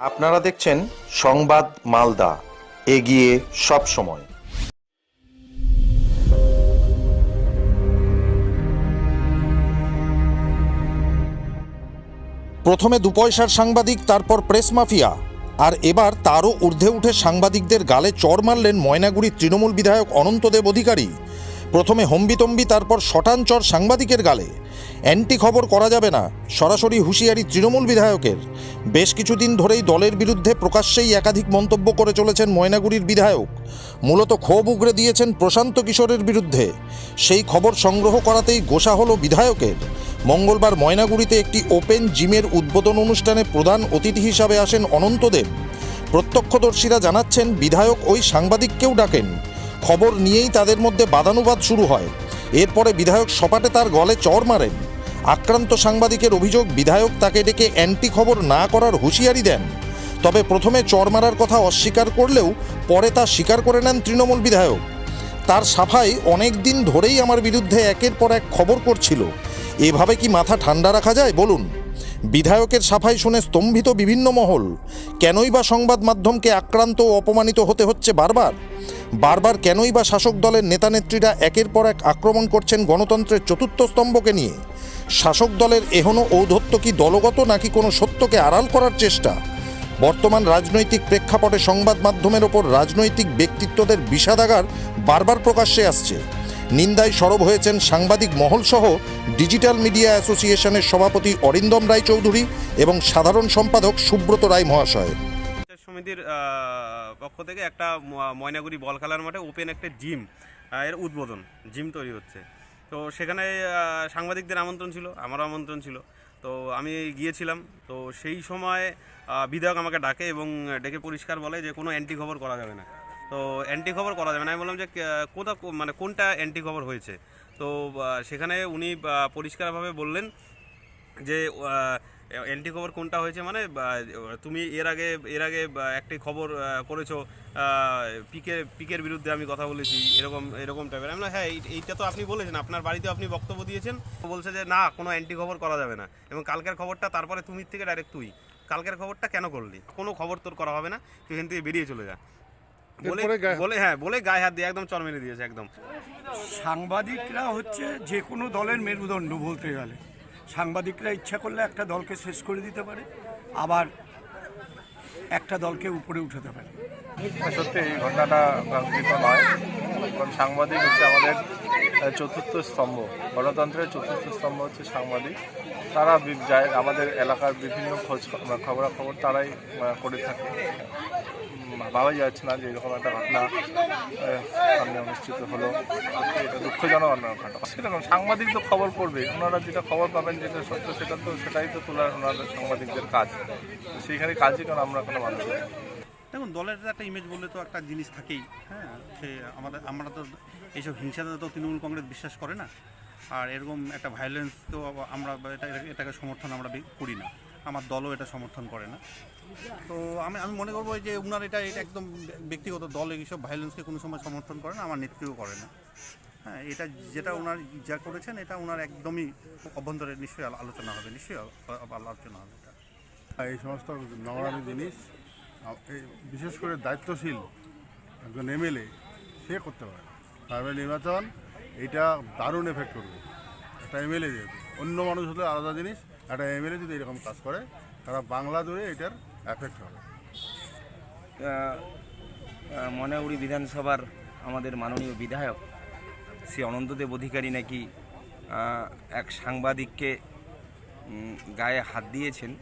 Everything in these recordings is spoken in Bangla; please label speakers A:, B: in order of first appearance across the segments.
A: আপনারা দেখছেন সংবাদ মালদা, এগিয়ে সব সময়। প্রথমে দু পয়সার সাংবাদিক, তারপর প্রেস মাফিয়া। আর এবার তারও ঊর্ধ্বে উঠে সাংবাদিকদের গালে চড় মারলেন ময়নাগুড়ির তৃণমূল বিধায়ক অনন্তদেব অধিকারী। প্রথমে হম্বিতম্বি, তারপর শটানচর সাংবাদিকের গালে। অ্যান্টি খবর করা যাবে না, সরাসরি হুঁশিয়ারি তৃণমূল বিধায়কের। বেশ কিছুদিন ধরেই দলের বিরুদ্ধে প্রকাশ্যেই একাধিক মন্তব্য করে চলেছেন ময়নাগুড়ির বিধায়ক। মূলত ক্ষোভ উগরে দিয়েছেন প্রশান্ত কিশোরের বিরুদ্ধে। সেই খবর সংগ্রহ করাতেই গোসা হলো বিধায়কের। মঙ্গলবার ময়নাগুড়িতে একটি ওপেন জিমের উদ্বোধন অনুষ্ঠানে প্রধান অতিথি হিসাবে আসেন অনন্তদেব প্রত্যক্ষদর্শীরা জানাচ্ছেন, বিধায়ক ওই সাংবাদিককেও ডাকেন। খবর নিয়েই তাদের মধ্যে বাদানুবাদ শুরু হয়। এরপরে বিধায়ক সপাটে তার গলে চড় মারেন। আক্রান্ত সাংবাদিকের অভিযোগ, বিধায়ক তাকে ডেকে অ্যান্টি খবর না করার হুঁশিয়ারি দেন। তবে প্রথমে চড় মারার কথা অস্বীকার করলেও পরে তা স্বীকার করে নেন তৃণমূল বিধায়ক। তার সাফাই অনেক দিন ধরেই আমার বিরুদ্ধে একের পর এক খবর করছিল। এভাবে কি মাথা ঠান্ডা রাখা যায়, বলুন? বিধায়কের সাফাই শুনে স্তম্ভিত বিভিন্ন মহল। কেনই বা সংবাদ মাধ্যমকে আক্রান্ত ও অপমানিত হতে হচ্ছে বারবার? বারবার কেনই বা শাসক দলের নেতানেত্রীরা একের পর এক আক্রমণ করছেন গণতন্ত্রের চতুর্থ স্তম্ভকে নিয়ে? শাসক দলের এহনো ঔদ্ধত্য কি দলগত নাকি কোনো সত্যকে আড়াল করার চেষ্টা? বর্তমান রাজনৈতিক প্রেক্ষাপটে সংবাদ মাধ্যমের ওপর রাজনৈতিক ব্যক্তিত্বদের বিষাদাগার বারবার প্রকাশ্যে আসছে। নিন্দায় সরব হয়েছেন সাংবাদিক মহলসহ ডিজিটাল মিডিয়া অ্যাসোসিয়েশনের সভাপতি অরিন্দম রায় চৌধুরী এবং সাধারণ সম্পাদক সুব্রত রায় মহাশয়।
B: সমিতির পক্ষ থেকে একটা ময়নাগুড়ি বল খেলার মাঠে ওপেন একটা জিমের উদ্বোধন, জিম তৈরি হচ্ছে। তো সেখানে সাংবাদিকদের আমন্ত্রণ ছিল, আমারও আমন্ত্রণ ছিল। তো আমি গিয়েছিলাম, তো সেই সময় বিধায়ক আমাকে ডাকে এবং ডেকে পরিষ্কার বলে যে কোনো অ্যান্টি খবর করা যাবে না। তো অ্যান্টি খবর করা যাবে না, আমি বললাম যে কোথা মানে কোনটা অ্যান্টি খবর হয়েছে? তো সেখানে উনি পরিষ্কারভাবে বললেন যে অ্যান্টি খবর কোনটা হয়েছে মানে তুমি এর আগে এর আগে একটি খবর করেছ পিকের পিকের বিরুদ্ধে আমি কথা বলেছি এরকম এরকম টাইপের আমি হ্যাঁ এই- এইটা তো আপনি বলেছেন আপনার বাড়িতে আপনি বক্তব্য দিয়েছেন ও বলছে যে না কোনো অ্যান্টি খবর করা যাবে না। এবং কালকের খবরটা তারপরে তুমি থেকে ডাইরেক্ট তুই। কালকের খবরটা কেন করলি? কোনো খবর তোর করা হবে না তুই এখান থেকে বেরিয়ে চলে যা। বলে বলে হ্যাঁ বলে গায়ে হাত দিয়ে একদম চর মেরে দিয়েছে একদম।
C: সাংবাদিকরা হচ্ছে যে কোনো দলের মেরুদণ্ড বলতে গেলে। সাংবাদিকরা ইচ্ছা করলে একটা দলকে শেষ করে দিতে পারে, আবার একটা দলকে উপরে উঠাতে পারে।
D: সত্যি, এই ঘটনাটা হয়। কারণ সাংবাদিক হচ্ছে আমাদের চতুর্থ স্তম্ভ, গণতন্ত্রের চতুর্থ স্তম্ভ হচ্ছে সাংবাদিক। তারা যায় আমাদের এলাকার বিভিন্ন খোঁজ খ- খবরাখবর তারাই করে থাকে। ভাবাই যাচ্ছে না যে এরকম একটা ঘটনা সামনে অনুষ্ঠিত হলো। এটা দুঃখজনক ঘটনা। সেরকম সাংবাদিক তো খবর করবে। ওনারা যেটা খবর পাবেন, যেটা সত্য, সেটা তো সেটাই তো তোলার ওনাদের সাংবাদিকদের কাজ। সেইখানে কাজই কারণ আমরা কোনো মানুষ।
E: দেখুন, দলের একটা ইমেজ বললে তো একটা জিনিস থাকেই হ্যাঁ? সে আমাদের, আমরা তো এইসব হিংসাতে তো তৃণমূল কংগ্রেস বিশ্বাস করে না। আর এরকম একটা ভায়োলেন্স তো আমরা এটা এটা- এটাকে সমর্থন আমরা করি না। আমার দলও এটা সমর্থন করে না। তো আমি আমি মনে করব যে উনার এটা এটা একদম ব্যক্তিগত দল, এইসব ভায়োলেন্সকে কোনো সময় সমর্থন করে না, আমার নেত্রীও করে না। হ্যাঁ এটা যেটা ওনার যা করেছেন, এটা ওনার একদমই অভ্যন্তরে নিশ্চয়ই আলোচনা হবে, নিশ্চয়ই আলোচনা হবে। এটা
F: এই সমস্ত নোংরামি জিনিস বিশেষ করে দায়িত্বশীল একজন এমএলএ, সে করতে পারে প্রাইমারি নির্বাচন, এইটা দারুণ এফেক্ট করবে। একটা এমএলএ যেহেতু, অন্য মানুষ হলে আলাদা জিনিস, একটা এমএলএ যদি এরকম কাজ করে, তারা বাংলা জুড়ে এটার এফেক্ট হবে।
G: মনাউড়ি বিধানসভার আমাদের মাননীয় বিধায়ক, শ্রী অনন্তদেব অধিকারী নাকি এক সাংবাদিককে গায়ে হাত দিয়েছেন।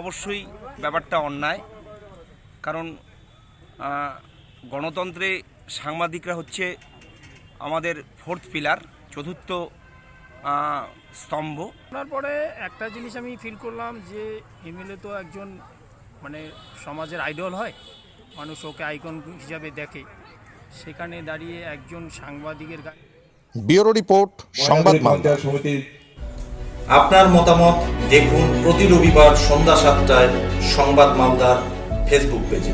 G: অবশ্যই ব্যাপারটা অন্যায়। কারণ গণতন্ত্রে সাংবাদিকরা হচ্ছে আমাদের ফোর্থ পিলার চতুর্থ স্তম্ভ।
H: শোনার পরে একটা জিনিস আমি ফিল করলাম যে এমএলএ তো একজন মানে সমাজের আইডল হয় মানুষ ওকে আইকন হিসাবে দেখে। সেখানে দাঁড়িয়ে একজন সাংবাদিকের
A: ব্যুরো রিপোর্ট সংবাদ
I: সমিতির
J: আপনার মতামত দেখুন প্রতি রবিবার সন্ধ্যা সাতটায় সংবাদ মালদার ফেসবুক পেজে।